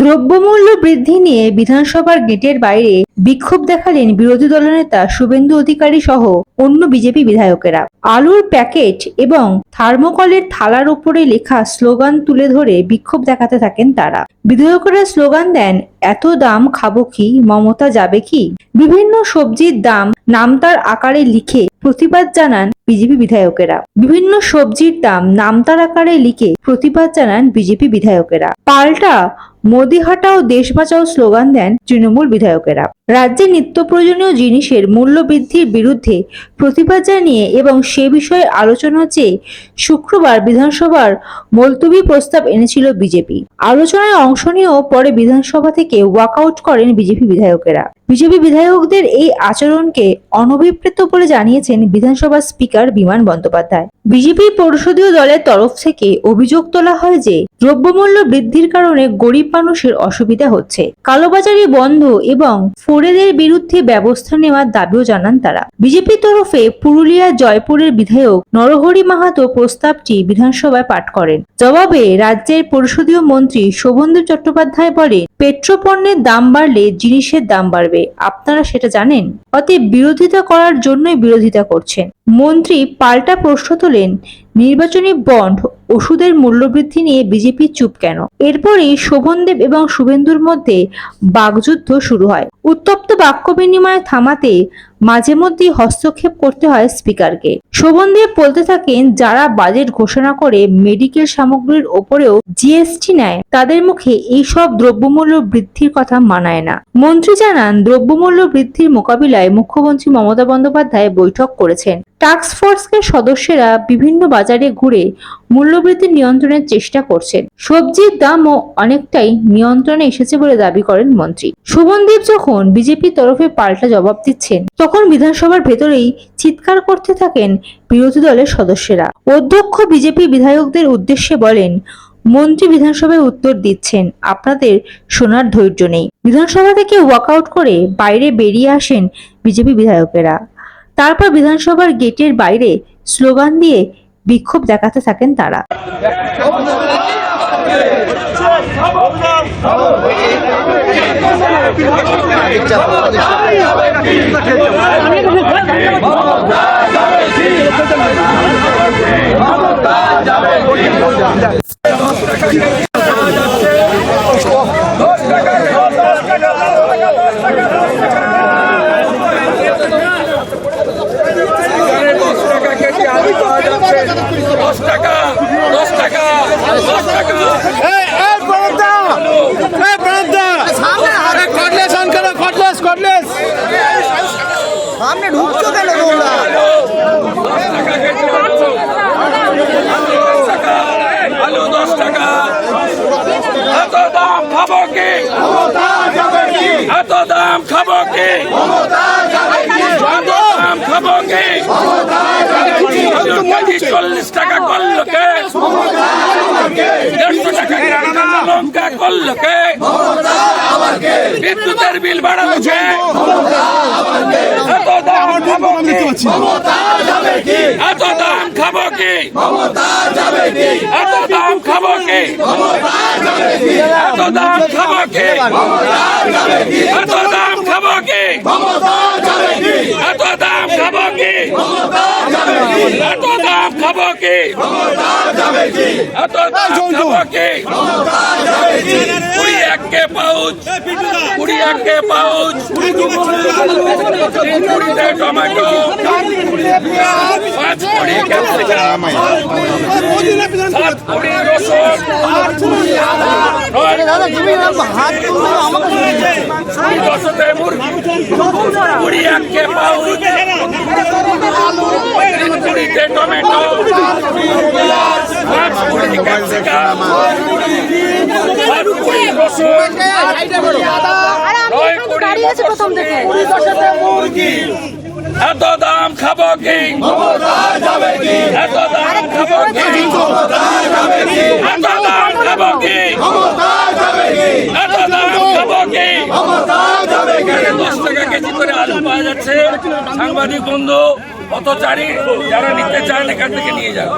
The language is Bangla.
দ্রব্যমূল্য বৃদ্ধি নিয়ে বিধানসভার গেটের বাইরে বিক্ষোভ দেখালেন বিরোধী দলনেতা শুভেন্দু অধিকারী সহ অন্য বিজেপি বিধায়কেরা। আলুর প্যাকেট এবং থার্মোকলের থালার উপরে লেখা স্লোগান তুলে ধরে বিক্ষোভ দেখাতে থাকেন তারা। বিধায়করা স্লোগান দেন, এত দাম খাব কি? মমতা যাবে কি? বিভিন্ন সবজির দাম নামতার আকারে লিখে প্রতিবাদ জানান বিজেপি বিধায়কেরা। বিভিন্ন সবজির দাম নামতার আকারে লিখে প্রতিবাদ জানান বিজেপি বিধায়কেরা। পাল্টা মোদি হাটাও দেশ বাঁচাও স্লোগান দেন তৃণমূল বিধায়কেরা। রাজ্যে নিত্য প্রয়োজনীয় জিনিসের মূল্য বৃদ্ধির বিরুদ্ধে প্রতিবাদ জানিয়ে এবং সে বিষয়ে আলোচনা চেয়ে শুক্রবার বিধানসভার মুলতবি প্রস্তাব এনেছিল বিজেপি। আলোচনায় অংশ নিয়েও পরে বিধানসভা থেকে ওয়াকআউট করেন বিজেপি বিধায়কেরা। বিজেপি বিধায়কদের এই আচরণকে অনভিপ্রেত বলে জানিয়েছেন বিধানসভার স্পিকার বিমান বন্দ্যোপাধ্যায়। বিজেপি পরিষদীয় দলের তরফ থেকে অভিযোগ তোলা হয় যে, দ্রব্যমূল্য বৃদ্ধির কারণে গরিব মানুষের অসুবিধা হচ্ছে। কালোবাজারি বন্ধ এবং ফোরেদের বিরুদ্ধে ব্যবস্থা নেওয়ার দাবিও জানান তারা। বিজেপি তরফে পুরুলিয়া জয়পুরের বিধায়ক নরহরি মাহাতো প্রস্তাবটি বিধানসভায় পাঠ করেন। জবাবে রাজ্যের পরিষদীয় মন্ত্রী শোভনদেব চট্টোপাধ্যায় বলে পেট্রোপণ্যের দাম বাড়লে জিনিসের দাম বাড়বে। আপনারা সেটা জানেন? অতএব বিরোধিতা করার জন্যই বিরোধিতা করছেন। মন্ত্রী পাল্টা প্রশ্ন তোলেন, নির্বাচনী বন্ড ওষুধের মূল্যবৃদ্ধি নিয়ে বিজেপি চুপ কেন? এরপরই শোভনদেব এবং শুভেন্দুর মধ্যে বাগযুদ্ধ শুরু হয়। উত্তপ্ত বাক্য বিনিময় থামাতে মাঝে মধ্যেই হস্তক্ষেপ করতে হয় স্পিকারকে। শোভনদেব বলতে থাকেন, যারা বাজেট ঘোষণা করে মেডিকেল সামগ্রীর ওপরেও জিএসটি নেয়, তাদের মুখে এইসব দ্রব্যমূল্য বৃদ্ধির কথা মানায় না। মন্ত্রী জানান, দ্রব্যমূল্য বৃদ্ধির মোকাবিলায় মুখ্যমন্ত্রী মমতা বন্দ্যোপাধ্যায় বৈঠক করেছেন। টাস্ক ফোর্সের সদস্যরা বিভিন্ন বাজারে ঘুরে মূল্যবৃদ্ধি নিয়ন্ত্রণের চেষ্টা করছেন। সবজির দামও অনেকটাই নিয়ন্ত্রণে এসেছে বলে দাবি করেন মন্ত্রী। শোভনদেব যখন বিজেপির তরফে পাল্টা জবাব দিচ্ছেন, তখন বিধানসভার ভেতরেই চিৎকার করতে থাকেন বিরোধী দলের সদস্যরা। অধ্যক্ষ, বিজেপি বিধায়কদের উদ্দেশ্যে বলেন, মন্ত্রী বিধানসভায় উত্তর দিচ্ছেন, আপনাদের শোনার ধৈর্য নেই। বিধানসভা থেকে ওয়াকআউট করে বাইরে বেরিয়ে আসেন বিজেপি বিধায়কেরা। তারপর বিধানসভার গেটের বাইরে স্লোগান দিয়ে বিক্ষোভ দেখাতে থাকেন তারা। যাবে দাম খাব কি? দাম খাব কি? চল্লিশ টাকা করল কে? দেড়শো টাকা লঙ্কা করল কে? বিদ্যুতের বিল বাড়াচ্ছে এত দাম খাব কি? এত দাম খাব কি? এত দাম খাব কি? দাম খাব কি এত দাম খাব কি এত দাম খাব কি এত দাম খাব কি এত দাম খাব কি কুড়ি একে পাউচ। কুড়ি একে পাউচ। কুড়িতে টমেটো। পাঁচ কুড়ি ক্যাপসিকাম। দাদা তুমি হাত দাম খাব কি? যাবে। দশ টাকা কেজি করে আলু পাওয়া যাচ্ছে। সাংবাদিক বন্ধু অত চারি যারা নিতে চান এখান থেকে নিয়ে যাবে